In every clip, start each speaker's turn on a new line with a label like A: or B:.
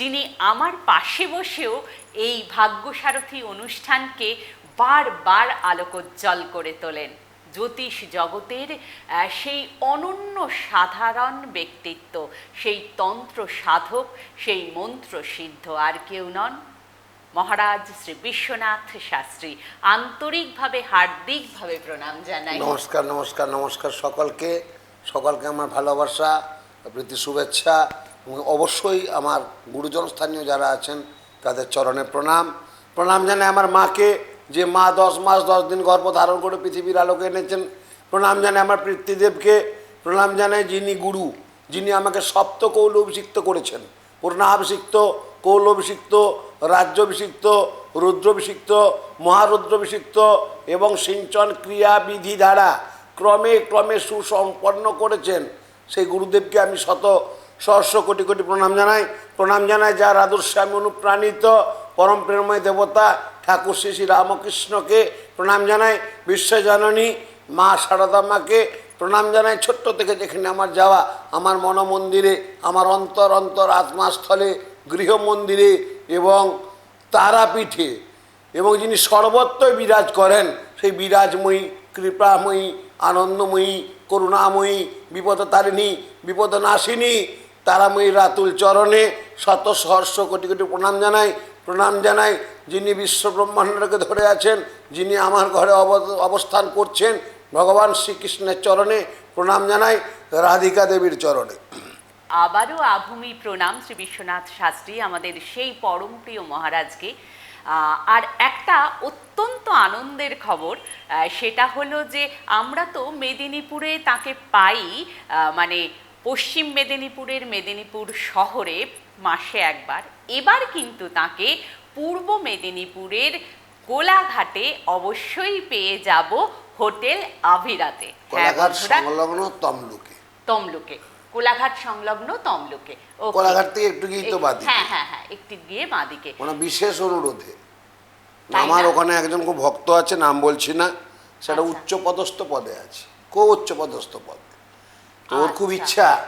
A: যিনি আমার পাশে বসেও এই ভাগ্যসারথী অনুষ্ঠানকে বারবার আলোকোজ্জ্বল করে তোলেন। জ্যোতিষ জগতের সেই অনন্য সাধারণ ব্যক্তিত্ব, সেই তন্ত্র সাধক, সেই মন্ত্র সিদ্ধ আর কেউ নন। মহারাজ শ্রী বিশ্বনাথ শাস্ত্রী আন্তরিকভাবে, হার্দিকভাবে প্রণাম জানাই।
B: নমস্কার নমস্কার নমস্কার সকলকে। সকলকে আমার ভালোবাসা, প্রীতি শুভেচ্ছা। অবশ্যই আমার গুরুজন স্থানীয় যারা আছেন, তাদের চরণে প্রণাম। প্রণাম জানাই আমার মাকে, যে মা দশ মাস, দশ দিন গর্ভ ধারণ করে পৃথিবীর আলোকে এনেছেন। প্রণাম জানাই আমার পিতৃদেবকে প্রণাম জানাই যিনি গুরু, যিনি আমাকে সপ্ত কৌলভিষিক্ত করেছেন। পূর্ণাভিষিক্ত, কৌলভিষিক্ত, রাজ্যাভিষিক্ত, রুদ্রাভিষিক্ত, মহারুদ্রাভিষিক্ত এবং সিঞ্চন ক্রিয়া বিধি দ্বারা ক্রমে ক্রমে সুসম্পন্ন করেছেন। সেই গুরুদেবকে আমি শত সহস্র কোটি কোটি প্রণাম জানাই। প্রণাম জানাই যার আদর্শে আমি অনুপ্রাণিত। পরম প্রেমময় দেবতা ঠাকুর শ্রী শ্রী রামকৃষ্ণকে প্রণাম জানাই। বিশ্বজননী মা শারদা মাকে প্রণাম জানাই। ছোট্ট থেকে যেখানে আমার যাওয়া, আমার মনমন্দিরে, আমার অন্তর অন্তর আত্মাস্থলে গৃহ মন্দিরে এবং তারাপীঠে এবং যিনি সর্বত্রই বিরাজ করেন, সেই বিরাজময়ী, কৃপাময়ী, আনন্দময়ী, করুণাময়ী বিপদ তারিণী বিপদ নাশিনী তারাময়ী রাতুল চরণে শত সহস্র কোটি কোটি প্রণাম জানাই। প্রণাম জানাই যিনি বিশ্ব ব্রহ্মাণ্ডকে ধরে আছেন, যিনি আমার ঘরে অব- অবস্থান করছেন, ভগবান শ্রীকৃষ্ণের চরণে প্রণাম জানাই রাধিকা দেবীর চরণে।
A: আবারও আভূমি প্রণাম শ্রী বিশ্বনাথ শাস্ত্রী, আমাদের সেই পরম প্রিয় মহারাজকে আর একটা অত্যন্ত আনন্দের খবর সেটা হলো যে আমরা তো মেদিনীপুরে তাকে পাই মানে পশ্চিম মেদিনীপুরের মেদিনীপুর শহরে মাসে একবার এবার কিন্তু তাকে পূর্ব মেদিনীপুরের কোলাঘাটে অবশ্যই পেয়ে যাব হোটেল আভিরাতে। হ্যাঁ
B: কোলাঘাট সংলগ্ন তমলুকে।
A: তমলুকে। কোলাঘাট সংলগ্ন তমলুকে.
B: কোলাঘাট থেকে একটু গিয়েই তো বাদিকে।
A: হ্যাঁ হ্যাঁ হ্যাঁ একটু গিয়ে বাদিকে।
B: মানে বিশেষ অনুরোধে। আমার ওখানে একজন খুব ভক্ত আছে নাম বলছি না সেটা
A: আচ্ছা।
B: উচ্চ পদস্থ পদে আছে। খুব উচ্চ পদস্থ পদ। তো ওর খুব
A: আচ্ছা।
B: ইচ্ছা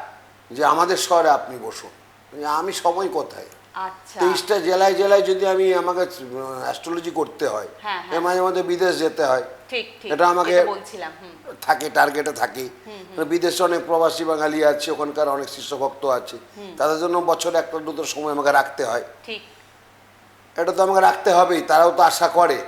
B: যে আমাদের শহরে আপনি বসুন। আমি সময় কোথায়?
A: আচ্ছা।
B: তেইশটা জেলায় জেলায় যদি আমি আমাকে অ্যাস্ট্রোলজি করতে হয়
A: হ্যাঁ, হ্যাঁ।
B: মাঝে মধ্যে বিদেশ যেতে হয়। এটা আমাকে- থাকে টার্গেটে থাকি। বিদেশে অনেক প্রবাসী বাঙালি আছে ওখানকার অনেক শিষ্য ভক্ত আছে তাদের জন্য বছরে একটা দুটো সময় আমাকে রাখতে হয়। এটা তো আমাকে রাখতে হবেই তারাও তো আশা করে।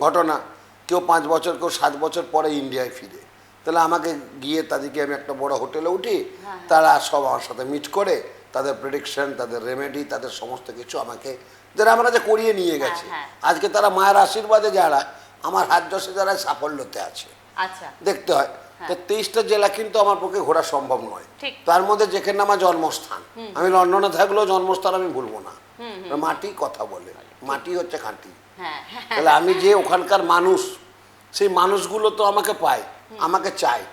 B: ঘটনা। কেউ পাঁচ বছর কেউ সাত বছর পরে ইন্ডিয়ায় ফিরে। তাহলে আমাকে গিয়ে তাদেরকে আমি একটা বড় হোটেলে উঠি
A: হ্যাঁ।
B: তারা সব আমার সাথে মিট করে তাদের প্রেডিকশন তাদের রেমেডি তাদের সমস্ত কিছু আমাকে যারা আমরা যে করিয়ে নিয়ে গেছে।
A: হ্যাঁ।
B: আজকে তারা মায়ের আশীর্বাদে যারা আমার হাত যশে যারা সাফল্যতে আছে।
A: আচ্ছা।
B: দেখতে হয়। তো তেইশটা জেলা কিন্তু আমার পক্ষে ঘোরা সম্ভব নয়। তার মধ্যে যেখানে আমার জন্মস্থান আমি লন্ডনে থাকলেও জন্মস্থান আমি ভুলবো না। মাটি কথা বলে। মাটি হচ্ছে খাঁটি।
A: হ্যাঁ।
B: তাহলে আমি যে ওখানকার মানুষ সেই মানুষগুলো তো আমাকে পায়। আমাকে চায়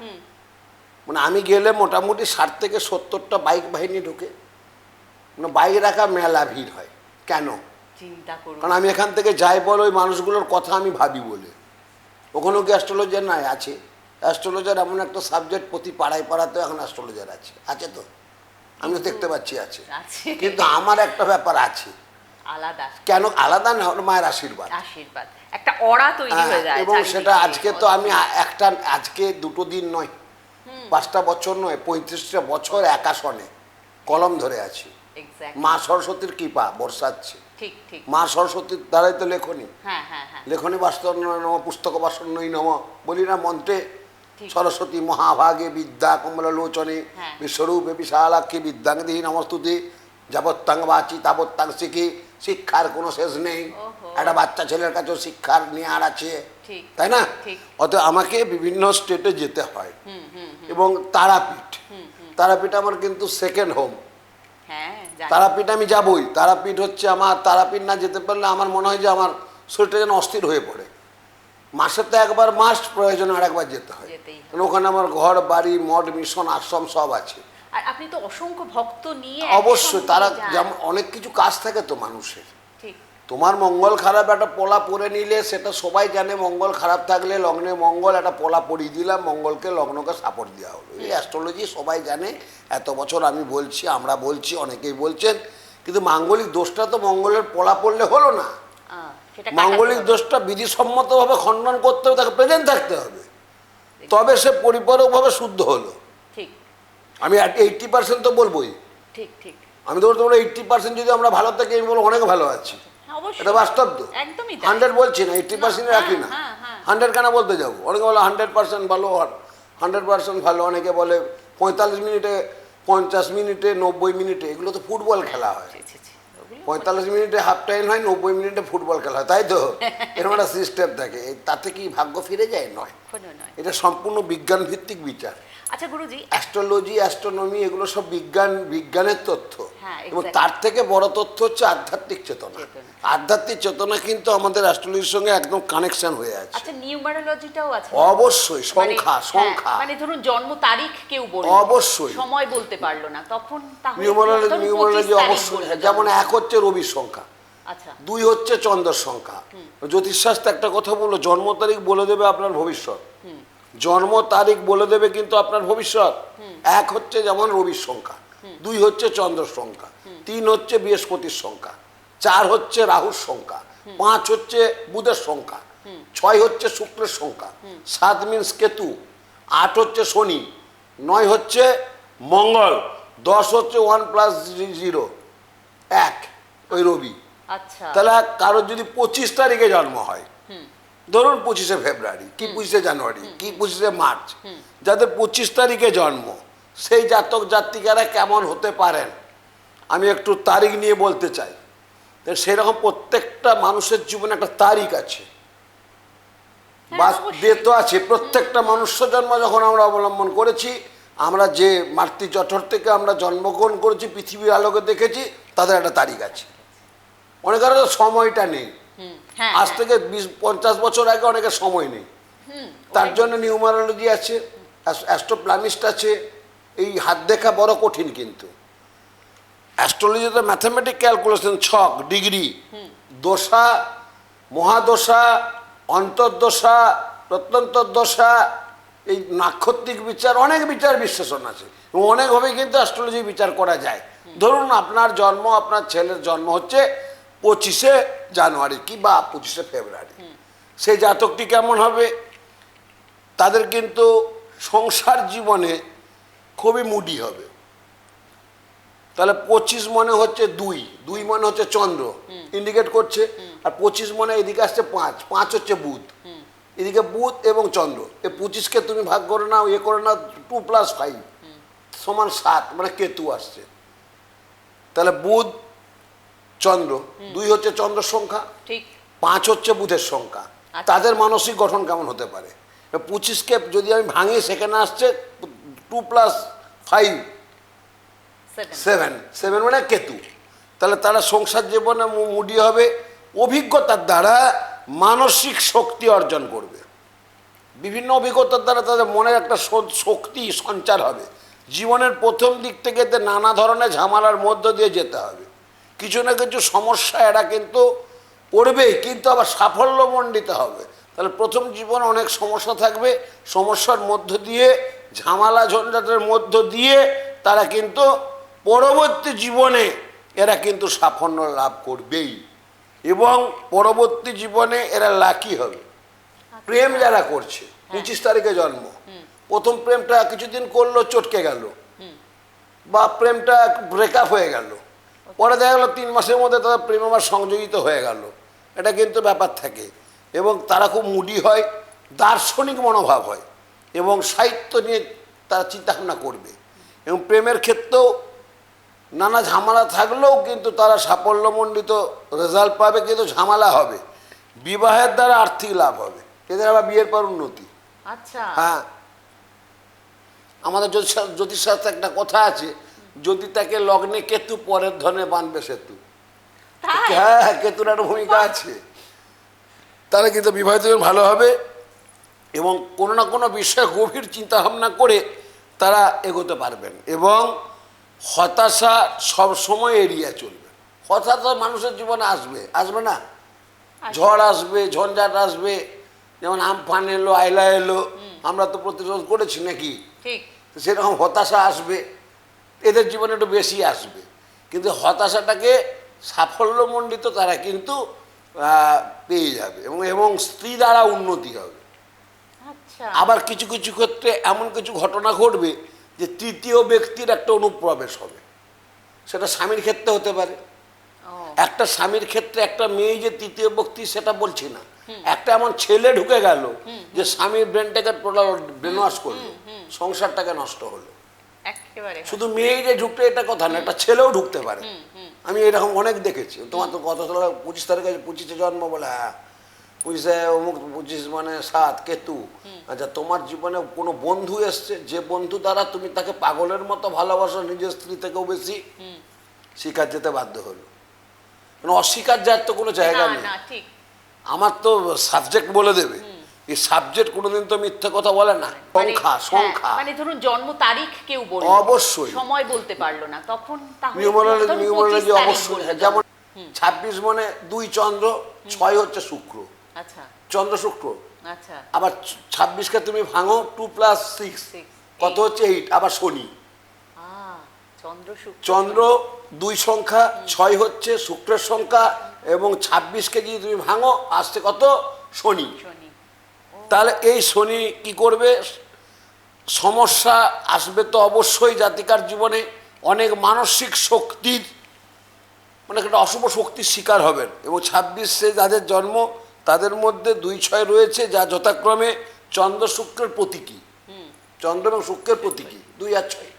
B: মানে আমি গেলে মোটামুটি ষাট থেকে সত্তরটা বাইক বাহিনী ঢুকে। মানে বাইক রাখা মেলা ভিড় হয়। কেন? কারণ আমি এখান থেকে যাই বল ওই মানুষগুলোর কথা আমি ভাবি বলে। ওখানেও কি অ্যাস্ট্রোলজার নাই আছে। অ্যাস্ট্রোলজার এমন একটা সাবজেক্ট প্রতি পাড়ায় পাড়াতেও এখন অ্যাস্ট্রোলজার আছে। আছে তো? আমিও দেখতে পাচ্ছি আছে। কিন্তু আমার একটা ব্যাপার আছে।
A: আলাদা।
B: কেন? আলাদা না হলো মায়ের আশীর্বাদ।
A: আশীর্বাদ। একটা অড়া তৈরি
B: হ্যাঁ,
A: হয়ে যায়
B: এবং সেটা আজকে তো আমি একটা আজকে দুটো দিন নয় পাঁচটা বছর নয় পঁয়ত্রিশটা বছর একাশনে কলম ধরে আছি। মা সরস্বতীর কৃপা বর্ষাচ্ছে। মা সরস্বতীর দ্বারাই তো লেখনী।
A: হ্যাঁ হ্যাঁ
B: লেখনী বাস্তব নম পুস্তক বাসন্নই নম বলি না মন্ত্রে। সরস্বতী মহাভাগে বিদ্যা কমলোচনে
A: হ্যাঁ।
B: বিশ্বরূপে বিশালাক্ষী বিদ্যাঙ্গি নমস্তুতি। যাবত্তাং বাচি তাবত্তাং শিখি শিক্ষার কোনো শেষ নেই। একটা বাচ্চা ছেলের কাছেও শিক্ষার নেওয়ার আছে। তাই না। অত আমাকে বিভিন্ন স্টেটে যেতে হয়। এবং তারাপীঠ। তারাপীঠ আমার কিন্তু সেকেন্ড হোম
A: হ্যাঁ
B: তারাপীঠ আমি যাবই। তারাপীঠ হচ্ছে আমার তারাপীঠ না যেতে পারলে আমার মনে হয় যে আমার শরীরটা যেন অস্থির হয়ে পড়ে। মাসে তো একবার মাস্ট প্রয়োজন আর একবার যেতে হয়। ওখানে আমার ঘর বাড়ি মঠ মিশন আশ্রম সব আছে।
A: আর আপনি তো অসংখ্য ভক্ত নিয়ে
B: অবশ্যই তারা যেমন অনেক কিছু কাজ থাকে তো মানুষের। তোমার মঙ্গল খারাপ একটা পোলা পরে নিলে সেটা সবাই জানে মঙ্গল খারাপ থাকলে লগ্নে মঙ্গল একটা পোলা পরিয়ে দিলাম মঙ্গলকে লগ্নকে সাপোর্ট দেওয়া হলো। এই অ্যাস্ট্রোলজি সবাই জানে এত বছর আমি বলছি আমরা বলছি অনেকেই বলছেন কিন্তু মাঙ্গলিক দোষটা তো মঙ্গলের পোলা পড়লে হলো না। মাঙ্গলিক। দোষটা বিধিসম্মতভাবে খণ্ডন করতে হবে তাকে প্রেজেন্ট থাকতে হবে। তবে সে পরিপূরকভাবে শুদ্ধ হলো। আমি এইটটি পার্সেন্ট তো বলবোই।
A: ঠিক ঠিক।
B: আমি তো বলতে এইটটি পার্সেন্ট যদি আমরা ভালো থাকি আমি বলব অনেক ভালো আছি।
A: হ্যাঁ,
B: এটা বাস্তব তো।
A: একদমই
B: হান্ড্রেড বলছি না এইটটি পার্সেন্ট
A: হ্যাঁ,
B: রাখি না।
A: হ্যাঁ, হ্যাঁ।
B: হান্ড্রেড কেন বলতে যাব? অনেকে বলে হান্ড্রেড পার্সেন্ট ভালো হান্ড্রেড পার্সেন্ট ভালো। অনেকে বলে পঁয়তাল্লিশ মিনিটে পঞ্চাশ মিনিটে নব্বই মিনিটে। এগুলো তো ফুটবল খেলা হয়। পঁয়তাল্লিশ মিনিটে হাফ টাইম হয় নব্বই মিনিটে ফুটবল খেলা হয়। তাই তো? এরকম একটা সিস্টেম থাকে। তাতে কি ভাগ্য ফিরে যায়? নয়।
A: নয়।
B: এটা সম্পূর্ণ বিজ্ঞান ভিত্তিক বিচার।
A: আচ্ছা গুরুজি।
B: অ্যাস্ট্রোলজি অ্যাস্ট্রোনমি এগুলো সব বিজ্ঞান বিজ্ঞানের তথ্য।
A: হ্যাঁ,
B: এবং তার থেকে বড় তথ্য হচ্ছে আধ্যাত্মিক চেতনা। আধ্যাত্মিক চেতনা কিন্তু আমাদের অ্যাস্ট্রোলজির সঙ্গে একদম কানেকশন হয়ে আছে।
A: আচ্ছা নিউমারোলজিটাও আছে।
B: অবশ্যই
A: মানে-
B: সংখ্যা
A: হ্যাঁ,
B: সংখ্যা।
A: মানে ধরুন জন্ম তারিখ কেউ বলল
B: অবশ্যই।
A: সময় বলতে পারল না তখন তাহলে
B: নিউমারোলজি নিউমারোলজি অবশ্যই। যেমন এক হচ্ছে রবির সংখ্যা
A: আচ্ছা।
B: দুই হচ্ছে চন্দ্রের সংখ্যা। জ্যোতিষশাস্ত্র একটা কথা বলল জন্ম তারিখ বলে দেবে আপনার ভবিষ্যৎ। জন্ম তারিখ বলে দেবে কিন্তু আপনার ভবিষ্যৎ। এক হচ্ছে যেমন রবির সংখ্যা দুই হচ্ছে চন্দ্রের সংখ্যা তিন হচ্ছে বৃহস্পতির সংখ্যা চার হচ্ছে রাহুর সংখ্যা পাঁচ হচ্ছে বুধের সংখ্যা ছয় হচ্ছে শুক্রের সংখ্যা সাত মিনস কেতু আট হচ্ছে শনি নয় হচ্ছে মঙ্গল দশ হচ্ছে ওয়ান প্লাস জিরো এক ওই রবি।
A: আচ্ছা।
B: তাহলে কারোর যদি পঁচিশ তারিখে জন্ম হয় ধরুন পঁচিশে ফেব্রুয়ারি কি পঁচিশে জানুয়ারি কি পঁচিশে মার্চ যাদের পঁচিশ তারিখে জন্ম সেই জাতক জাতিকারা কেমন হতে পারেন? আমি একটু তারিখ নিয়ে বলতে চাই। তো সেরকম প্রত্যেকটা মানুষের জীবনে একটা তারিখ আছে।
A: হ্যাঁ,
B: বা। ডে তো আছে। প্রত্যেকটা মনুষ্য জন্ম যখন আমরা অবলম্বন করেছি আমরা যে মাতৃ জঠর থেকে আমরা জন্মগ্রহণ করেছি পৃথিবীর আলোকে দেখেছি তাদের একটা তারিখ আছে। অনেকের সময়টা নেই। আজ
A: হ্যাঁ।
B: থেকে বিশ পঞ্চাশ বছর আগে অনেকের সময় নেই। তার জন্য নিউমারোলজি আছে অ্যাস্ট্রোপ্লানিস্ট আছে এই হাত দেখা বড় কঠিন কিন্তু। অ্যাস্ট্রোলজিতে ম্যাথামেটিক ক্যালকুলেশন ছক ডিগ্রি দশা মহাদশা অন্তর্দশা প্রত্যন্তর্দশা এই নাক্ষত্রিক বিচার অনেক বিচার বিশ্লেষণ আছে। এবং অনেকভাবে কিন্তু অ্যাস্ট্রোলজি বিচার করা যায়। ধরুন আপনার জন্ম আপনার ছেলের জন্ম হচ্ছে পঁচিশে জানুয়ারি কি বা পঁচিশে ফেব্রুয়ারি। সেই জাতকটি কেমন হবে? তাদের কিন্তু সংসার জীবনে খুবই মুডি হবে। তাহলে পঁচিশ মনে হচ্ছে দুই দুই মনে হচ্ছে চন্দ্র। ইন্ডিকেট করছে। আর পঁচিশ মনে এদিকে আসছে পাঁচ পাঁচ হচ্ছে বুধ। এদিকে বুধ এবং চন্দ্র। এই পঁচিশকে তুমি ভাগ করে নাও ইয়ে করে নাও টু প্লাস ফাইভ সমান সাত মানে কেতু আসছে। তাহলে বুধ চন্দ্র। দুই হচ্ছে চন্দ্র সংখ্যা
A: ঠিক।
B: পাঁচ হচ্ছে বুধের সংখ্যা।
A: আচ্ছা।
B: তাদের মানসিক গঠন কেমন হতে পারে? পঁচিশকে যদি আমি ভাঙি সেখানে আসছে two plus
A: five.
B: Seven. Seven. মানে কেতু। তাহলে তারা সংসার জীবনে মুডি হবে। অভিজ্ঞতার দ্বারা মানসিক শক্তি অর্জন করবে। বিভিন্ন অভিজ্ঞতার দ্বারা তাদের মনের একটা শক্তি সঞ্চার হবে। জীবনের প্রথম দিক থেকে নানা ধরনের ঝামেলার মধ্য দিয়ে যেতে হবে। কিছু না কিছু সমস্যা এরা কিন্তু পড়বেই কিন্তু আবার সাফল্যমণ্ডিত হবে। তাহলে প্রথম জীবনে অনেক সমস্যা থাকবে। সমস্যার মধ্য দিয়ে ঝামেলা ঝঞ্ঝাটের মধ্য দিয়ে তারা কিন্তু পরবর্তী জীবনে এরা কিন্তু সাফল্য লাভ করবেই। এবং পরবর্তী জীবনে এরা লাকি হবে। প্রেম যারা করছে পঁচিশ তারিখে জন্ম। প্রথম প্রেমটা কিছুদিন করল চটকে গেল। বা প্রেমটা ব্রেকআপ হয়ে গেল। পরে দেখা গেলো তিন মাসের মধ্যে তাদের প্রেম আমার সংযোজিত হয়ে গেল। এটা কিন্তু ব্যাপার থাকে। এবং তারা খুব মুডি হয় দার্শনিক মনোভাব হয় এবং সাহিত্য নিয়ে তারা চিন্তাভাবনা করবে। এবং প্রেমের ক্ষেত্রেও নানা ঝামেলা থাকলেও কিন্তু তারা সাফল্যমণ্ডিত রেজাল্ট পাবে কিন্তু ঝামেলা হবে। বিবাহের দ্বারা আর্থিক লাভ হবে। এদের আবার বিয়ের পর উন্নতি।
A: আচ্ছা।
B: হ্যাঁ। আমাদের জ্যোতিষ- জ্যোতিষশাস্ত্রে একটা কথা আছে যদি তাকে লগ্নে কেতু পরের ধনে বাঁধবে সেতু। হ্যাঁ কেতুর একটা ভূমিকা আছে। তাহলে কিন্তু বিবাহিত ভালো হবে এবং কোনো না কোনো বিষয়ে গভীর চিন্তা ভাবনা করে তারা এগোতে পারবেন এবং হতাশা সব সময় এড়িয়ে চলবে। হতাশা মানুষের জীবনে আসবে আসবে না? ঝড় আসবে ঝঞ্ঝাট আসবে যেমন আমফান এলো আয়লা এলো আমরা তো প্রতিরোধ করেছি নাকি? সেরকম হতাশা আসবে। এদের জীবনে একটু বেশি আসবে। কিন্তু হতাশাটাকে সাফল্যমণ্ডিত তারা কিন্তু পেয়ে যাবে এবং এবং স্ত্রী দ্বারা উন্নতি হবে।
A: আচ্ছা।
B: আবার কিছু কিছু ক্ষেত্রে এমন কিছু ঘটনা ঘটবে যে তৃতীয় ব্যক্তির একটা অনুপ্রবেশ হবে। সেটা স্বামীর ক্ষেত্রে হতে পারে। একটা স্বামীর ক্ষেত্রে একটা মেয়ে যে তৃতীয় ব্যক্তি সেটা বলছি না। একটা এমন ছেলে ঢুকে গেল যে স্বামীর ব্রেনটাকে টোটাল ব্রেন ওয়াশ করল সংসারটাকে নষ্ট হলো। শুধু মেয়েই যে ঢুকতে এটা কথা না একটা ছেলেও ঢুকতে পারে। আমি এরকম অনেক দেখেছি। তোমার তো কত তোলা পঁচিশ তারিখে পঁচিশে জন্ম বলে হ্যাঁ। পঁচিশে অমুক পঁচিশ মানে সাত কেতু। আচ্ছা তোমার জীবনে কোনো বন্ধু এসছে? যে বন্ধু দ্বারা তুমি তাকে পাগলের মতো ভালোবাসো নিজের স্ত্রী থেকেও বেশি? শিকার যেতে বাধ্য হলো। মানে অস্বীকার যার তো কোনো জায়গা নেই। আমার তো সাবজেক্ট বলে দেবে। এই সাবজেক্ট কোনোদিন তো মিথ্যে কথা বলে না।
A: মানে-
B: সংখ্যা
A: হ্যাঁ,
B: সংখ্যা।
A: মানে ধরুন জন্ম তারিখ কেউ বলল
B: অবশ্যই।
A: সময় বলতে পারল না তখন
B: নিউমোলজি নিউমোলজি অবশ্যই। যেমন ছাব্বিশ মানে দুই চন্দ্র ছয় হচ্ছে শুক্র।
A: আচ্ছা।
B: চন্দ্র শুক্র।
A: আচ্ছা।
B: আবার ছাব্বিশকে তুমি ভাঙো টু প্লাস সিক্স। কত হচ্ছে এইট আবার শনি।
A: চন্দ্র
B: দুই সংখ্যা ছয় হচ্ছে শুক্রের সংখ্যা এবং ছাব্বিশকে যদি তুমি ভাঙো আসছে কত? শনি। তাহলে এই শনি কি করবে? সমস্যা আসবে তো অবশ্যই জাতিকার জীবনে। অনেক মানসিক শক্তির মানে একটা অশুভ শক্তির শিকার হবেন। এবং ছাব্বিশে যাদের জন্ম তাদের মধ্যে দুই ছয় রয়েছে যা যথাক্রমে চন্দ্র শুক্রের প্রতীকী। চন্দ্র এবং শুক্রের প্রতীকী। দুই আর ছয়।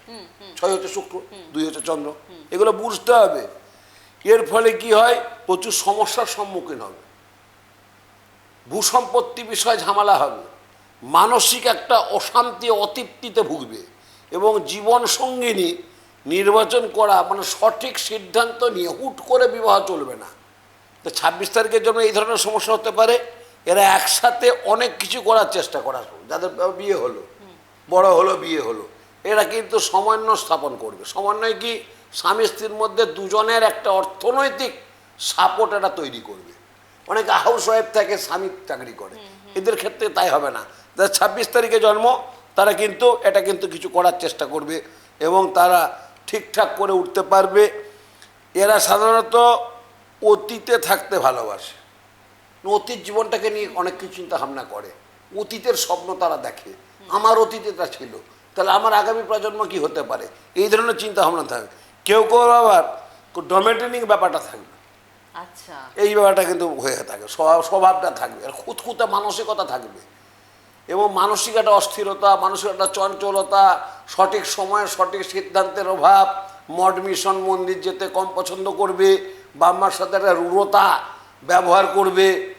B: ছয় হচ্ছে শুক্র দুই হচ্ছে চন্দ্র। এগুলো বুঝতে হবে। এর ফলে কি হয়? প্রচুর সমস্যার সম্মুখীন হবে। ভূসম্পত্তি বিষয়ে ঝামেলা হবে। মানসিক একটা অশান্তি, অতৃপ্তিতে ভুগবে এবং জীবন সঙ্গিনী নির্বাচন করা মানে সঠিক সিদ্ধান্ত নিয়ে হুট করে বিবাহ চলবে না। তো ছাব্বিশ তারিখের জন্য এই ধরনের সমস্যা হতে পারে। এরা একসাথে অনেক কিছু করার চেষ্টা করা যাদের বিয়ে হলো, বড় হলো, বিয়ে হলো, এরা কিন্তু সমন্বয় স্থাপন করবে। সমন্বয় কি? স্বামী স্ত্রীর মধ্যে দুজনের একটা অর্থনৈতিক সাপোর্ট এটা তৈরি করবে। অনেক হাউস ওয়াইফ থাকে, স্বামী চাকরি করে। এদের ক্ষেত্রে তাই হবে না। ছাব্বিশ তারিখে জন্ম, তারা কিন্তু, এটা কিন্তু কিছু করার চেষ্টা করবে এবং তারা ঠিকঠাক করে উঠতে পারবে। এরা সাধারণত অতীতে থাকতে ভালোবাসে। অতীত জীবনটাকে নিয়ে অনেক কিছু চিন্তা ভাবনা করে। অতীতের স্বপ্ন তারা দেখে। আমার অতীতে তা ছিল। তাহলে আমার আগামী প্রজন্ম কি হতে পারে? এই ধরনের চিন্তা ভাবনা থাকবে কেউ কেউ আবার ডোমেটেনিং ব্যাপারটা থাকবে। এই ব্যাপারটা কিন্তু হয়ে থাকে, স্বভাব- স্বভাবটা থাকবে, আর খুঁতখুঁতে মানসিকতা থাকবে। এবং মানসিক একটা অস্থিরতা, মানসিক একটা চঞ্চলতা, সঠিক সময়ে সঠিক সিদ্ধান্তের অভাব, মঠ, মিশন, মন্দির যেতে কম পছন্দ করবে, বাম্মার সাথে একটা রূঢ়তা ব্যবহার করবে,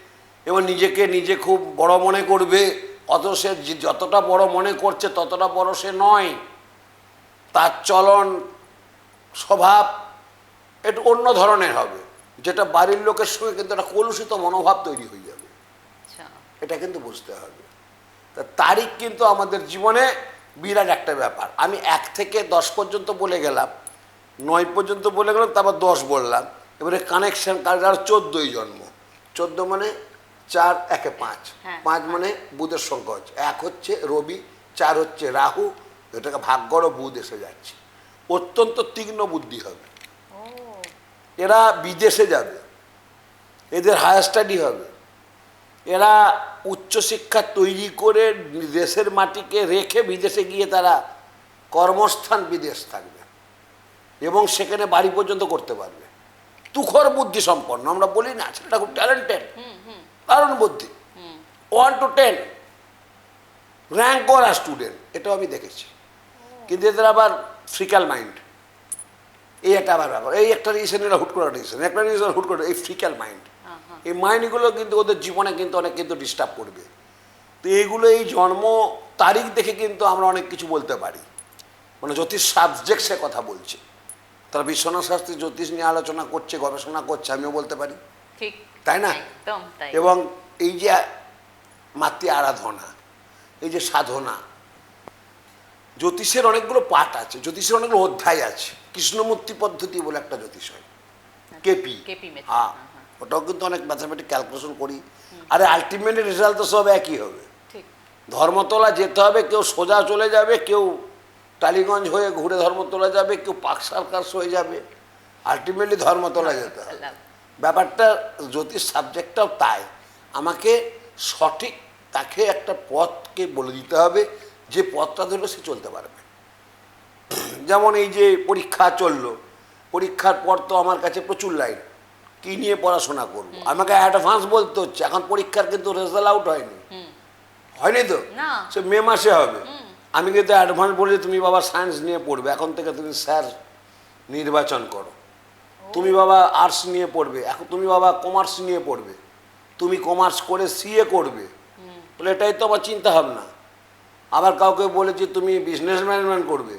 B: এবং নিজেকে নিজে খুব বড় মনে করবে অত সে যতটা বড় মনে করছে, ততটা বড় সে নয়। তার চলন, স্বভাব, একটু অন্য ধরনের হবে। যেটা বাড়ির লোকের সঙ্গে কিন্তু একটা কলুষিত মনোভাব তৈরি হয়ে যাবে।
A: আচ্ছা।
B: এটা কিন্তু বুঝতে হবে। তা তারিখ কিন্তু আমাদের জীবনে বিরাট একটা ব্যাপার। আমি এক থেকে দশ পর্যন্ত বলে গেলাম নয় পর্যন্ত বলে গেলাম তারপর দশ বললাম। এবারে কানেকশন কার চোদ্দোই জন্ম। চোদ্দ মানে চার একে পাঁচ।
A: হ্যাঁ,
B: পাঁচ মানে বুধের সংখ্যা হচ্ছে। এক হচ্ছে রবি চার হচ্ছে রাহু। এটাকে ভাগ্যরও বুধ এসে যাচ্ছে। অত্যন্ত তীক্ষ্ণ বুদ্ধি হবে। এরা বিদেশে যাবে। এদের হায়ার স্টাডি হবে। এরা উচ্চশিক্ষা তৈরি করে দেশের মাটিকে রেখে বিদেশে গিয়ে তারা কর্মস্থান বিদেশ থাকবে এবং সেখানে বাড়ি পর্যন্ত করতে পারবে। তুখর বুদ্ধি সম্পন্ন আমরা বলি না ছেলেটা খুব ট্যালেন্টেড দারুণ বুদ্ধি। ওয়ান টু টেন র্যাঙ্ক করা স্টুডেন্ট এটাও আমি দেখেছি। কিন্তু এদের আবার ফ্রিক্যাল মাইন্ড এই একটা আবার ব্যাপার। এই একটা রিয়েশন এরা হুট করে রিয়েশন একটা রিয়েশন হুট করে এই ফ্রিক্যাল মাইন্ড এই মাইন্ডগুলো কিন্তু ওদের জীবনে কিন্তু অনেক কিন্তু ডিস্টার্ব করবে। তো এইগুলো এই জন্ম তারিখ দেখে কিন্তু আমরা অনেক কিছু বলতে পারি। মানে জ্যোতিষ সাবজেক্ট সে কথা বলছে। তারা বিশ্বনাথ শাস্ত্রী জ্যোতিষ নিয়ে আলোচনা করছে গবেষণা করছে আমিও বলতে পারি।
A: ঠিক।
B: তাই না? এবং এই যে মাতৃ আরাধনা এই যে সাধনা জ্যোতিষের অনেকগুলো পাঠ আছে জ্যোতিষের অনেকগুলো অধ্যায় আছে কৃষ্ণমূর্তি পদ্ধতি বলে একটা জ্যোতিষ হয়। কেপি
A: কেপি
B: হ্যাঁ
A: হ্যাঁ, হ্যাঁ।
B: ওটাও কিন্তু অনেক ম্যাথামেটিক ক্যালকুলেশন করি। আরে আলটিমেট রেজাল্ট তো সব একই হবে। ধর্মতলা যেতে হবে কেউ সোজা চলে যাবে কেউ টালিগঞ্জ হয়ে ঘুরে ধর্মতলা যাবে কেউ পাক সার্কাস হয়ে যাবে। আলটিমেটলি ধর্মতলা যেতে হবে। ব্যাপারটা জ্যোতিষ সাবজেক্টটাও তাই। আমাকে সঠিক তাকে একটা পথকে বলে দিতে হবে যে পথটা ধরে সে চলতে পারবে। যেমন এই যে পরীক্ষা চলল পরীক্ষার পর তো আমার কাছে প্রচুর লাইন। কী নিয়ে পড়াশোনা করব? আমাকে অ্যাডভান্স বলতে হচ্ছে এখন পরীক্ষার কিন্তু রেজাল্ট আউট হয়নি। হয়নি তো? সে মে মাসে হবে। আমি কিন্তু অ্যাডভান্স বলে তুমি বাবা সায়েন্স নিয়ে পড়বে এখন থেকে তুমি স্যার নির্বাচন করো। তুমি বাবা আর্টস নিয়ে পড়বে এখন তুমি বাবা কমার্স নিয়ে পড়বে। তুমি কমার্স করে সিএ করবে। বলে এটাই তো আমার চিন্তা ভাবনা। আবার কাউকে বলেছি তুমি বিজনেস ম্যানেজমেন্ট করবে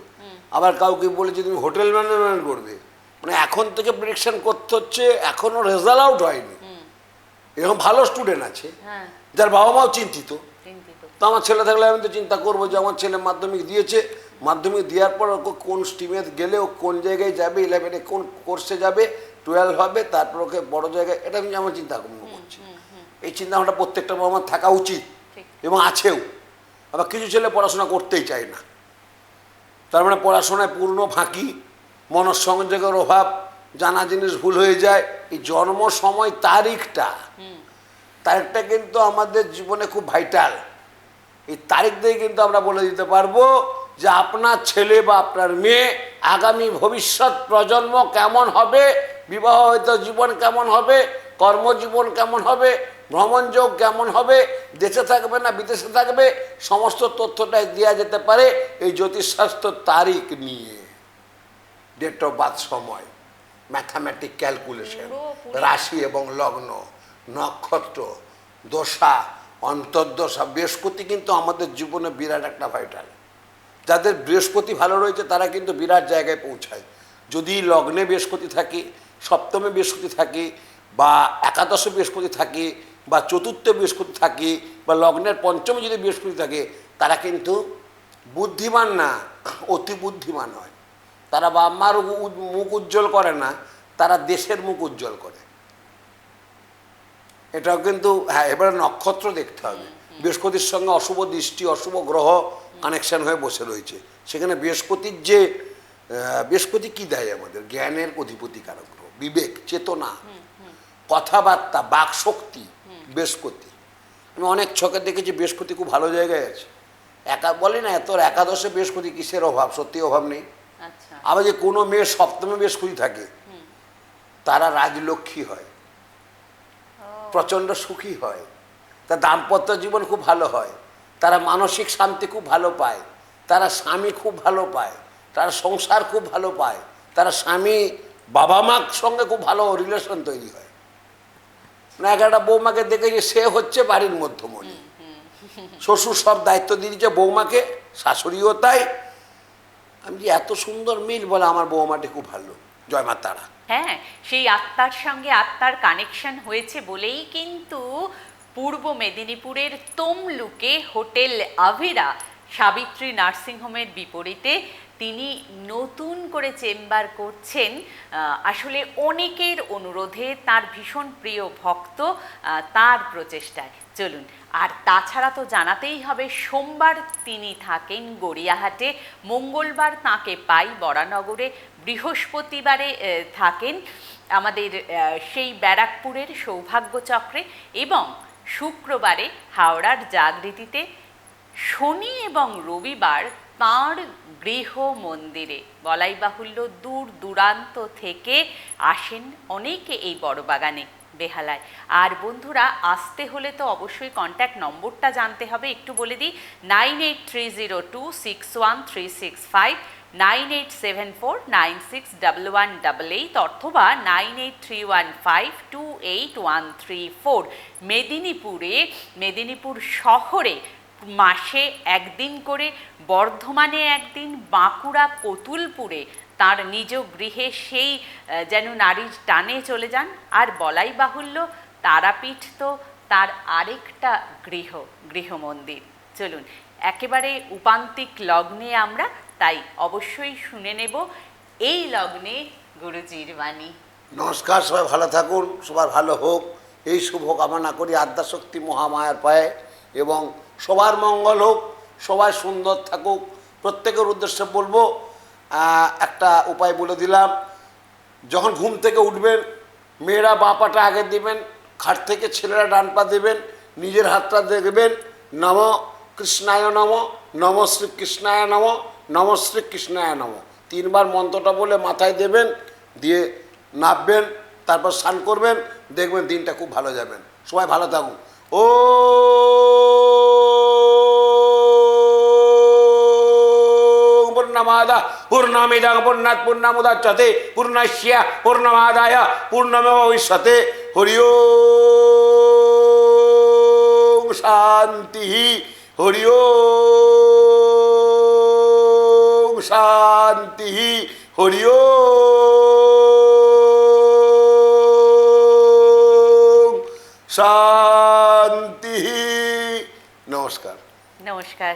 B: আবার কাউকে বলেছি তুমি হোটেল ম্যানেজমেন্ট করবে মানে এখন থেকে প্রেডিকশন করতে হচ্ছে এখনও রেজাল্ট আউট হয়নি। এরকম ভালো স্টুডেন্ট আছে
A: হ্যাঁ।
B: যার বাবা মাও চিন্তিত। তো আমার ছেলে থাকলে আমি তো চিন্তা করব যে আমার ছেলে মাধ্যমিক দিয়েছে মাধ্যমিক দেওয়ার পর ওকে কোন স্ট্রিমে গেলে ও কোন জায়গায় যাবে ইলেভেনে কোন কোর্সে যাবে টুয়েলভ হবে তারপর ওকে বড় জায়গায় এটা আমি আমার চিন্তা করছি। এই চিন্তা ভাবনা প্রত্যেকটা বাবা থাকা উচিত এবং আছেও। আবার কিছু ছেলে পড়াশোনা করতেই চায় না। তার মানে পড়াশোনায় পূর্ণ ফাঁকি মনঃসংযোগের অভাব জানা জিনিস ভুল হয়ে যায় এই জন্ম সময় তারিখটা তারিখটা কিন্তু আমাদের জীবনে খুব ভাইটাল এই তারিখ দিয়ে কিন্তু আমরা বলে দিতে পারব যে আপনার ছেলে বা আপনার মেয়ে আগামী ভবিষ্যৎ প্রজন্ম কেমন হবে বিবাহিত জীবন কেমন হবে কর্মজীবন কেমন হবে ভ্রমণযোগ কেমন হবে দেশে থাকবে না বিদেশে থাকবে সমস্ত তথ্যটাই দেওয়া যেতে পারে এই জ্যোতিষশাস্ত্র তারিখ নিয়ে। ডেট অফ বার্থ সময় ম্যাথামেটিক ক্যালকুলেশন রাশি এবং লগ্ন নক্ষত্র দশা অন্তর্দশা বৃহস্পতি কিন্তু আমাদের জীবনে বিরাট একটা ভাইটাল যাদের বৃহস্পতি ভালো রয়েছে তারা কিন্তু বিরাট জায়গায় পৌঁছায়। যদি লগ্নে বৃহস্পতি থাকে সপ্তমে বৃহস্পতি থাকে বা একাদশে বৃহস্পতি থাকে বা চতুর্থ বৃহস্পতি থাকে বা লগ্নের পঞ্চমে যদি বৃহস্পতি থাকে তারা কিন্তু বুদ্ধিমান না অতি বুদ্ধিমান হয়। তারা বাপ মার মুখ উজ্জ্বল করে না তারা দেশের মুখ উজ্জ্বল করে। এটাও কিন্তু হ্যাঁ এবারে নক্ষত্র দেখতে হবে। বৃহস্পতির সঙ্গে অশুভ দৃষ্টি অশুভ গ্রহ কানেকশন হয়ে বসে রয়েছে। সেখানে বৃহস্পতির যে বৃহস্পতি কি দেয় আমাদের? জ্ঞানের অধিপতি কারক বিবেক চেতনা কথাবার্তা বাক শক্তি বৃহস্পতি। আমি অনেক ছকে দেখেছি বৃহস্পতি খুব ভালো জায়গায় আছে। একা বলে না তোর একাদশে বৃহস্পতি কিসের অভাব? সত্যি অভাব নেই।
A: আচ্ছা।
B: আবার যে কোনো মেয়ে সপ্তমে বৃহস্পতি থাকে তারা রাজলক্ষ্মী হয়। প্রচণ্ড সুখী হয়। তার দাম্পত্য জীবন খুব ভালো হয়। তারা মানসিক শান্তি খুব ভালো পায়। তারা স্বামী খুব ভালো পায়। তারা সংসার খুব ভালো পায়। তারা স্বামী বাবা মার সঙ্গে খুব ভালো রিলেশন তৈরি হয়। না একটা বৌমাকে দেখে যে সে হচ্ছে বাড়ির মধ্যমণি। শ্বশুর সব দায়িত্ব দিয়ে দিচ্ছে বৌমাকে শাশুড়িও তাই। আমি যে এত সুন্দর মিল বলে আমার বৌমাটি খুব ভালো। জয় মা তারা।
A: হ্যাঁ সেই আত্মার সঙ্গে আত্মার কানেকশন হয়েছে বলেই কিন্তু পূর্ব মেদিনীপুরের তমলুকে হোটেল আভিরা সাবিত্রী নার্সিংহোমের বিপরীতে তিনি নতুন করে চেম্বার করছেন আসলে অনেকের অনুরোধে তার ভীষণ প্রিয় ভক্ত তার প্রচেষ্টায়। চলুন, আর তাছাড়া তো জানাতেই হবে, সোমবার তিনি থাকেন গড়িয়াহাটে, মঙ্গলবার তাকে পাই বরানগরে, বৃহস্পতিবারে থাকেন আমাদের সেই ব্যারাকপুরের সৌভাগ্য চক্রে এবং শুক্রবারে হাওড়ার জাগৃতিতে শনি এবং রবিবার তাঁর গৃহ মন্দিরে বলাই বাহুল্য দূর দূরান্ত থেকে আসেন অনেকে এই বড় বাগানে বেহালায়। আর বন্ধুরা, আসতে হলে তো অবশ্যই কন্ট্যাক্ট নম্বরটা জানতে হবে। একটু বলে দিই nine eight three zero two six one three six five nine eight seven four nine six double one double eight অথবা nine eight three one five two eight one three four মেদিনীপুরে, মেদিনীপুর শহরে মাসে একদিন করে, বর্ধমানে একদিন, বাঁকুড়া কতুলপুরে তার নিজ গৃহে সেই যেন নারীর টানে চলে যান। আর বলাই বাহুল্য, তারাপীঠ তো তার আরেকটা গৃহ, গৃহমন্দির। চলুন, একেবারে উপান্তিক লগ্নে আমরা তাই অবশ্যই শুনে নেব এই লগ্নে গুরুজির বাণী।
B: নমস্কার, সবাই ভালো থাকুন, সবার ভালো হোক, এই শুভ কামনা করি আদ্যাশক্তি মহামায়ার পায়ে এবং সবার মঙ্গল হোক, সবাই সুন্দর থাকুক। প্রত্যেকের উদ্দেশ্যে বলব একটা উপায় বলে দিলাম। যখন ঘুম থেকে উঠবেন, মেয়েরা বাঁ পাটা আগে দিবেন, খাট থেকে ছেলেরা ডান পা দেবেন, নিজের হাতটা দেখবেন, নম কৃষ্ণায় নম নম শ্রী কৃষ্ণায় নম নম শ্রী কৃষ্ণায় নম। তিনবার মন্ত্রটা বলে মাথায় দেবেন, দিয়ে নাববেন, তারপর স্নান করবেন, দেখবেন দিনটা খুব ভালো যাবেন। সবাই ভালো থাকুন। ও पूर्णमाद पूर्णमिदं पूर्णात् पूर्णमुदच्यते पूर्णस्य पूर्णमादाय पूर्णमेवावशिष्यते हरि ओम शान्तिः हरि ओम शान्तिः हरि ओम शान्तिः নমস্কার
A: নমস্কার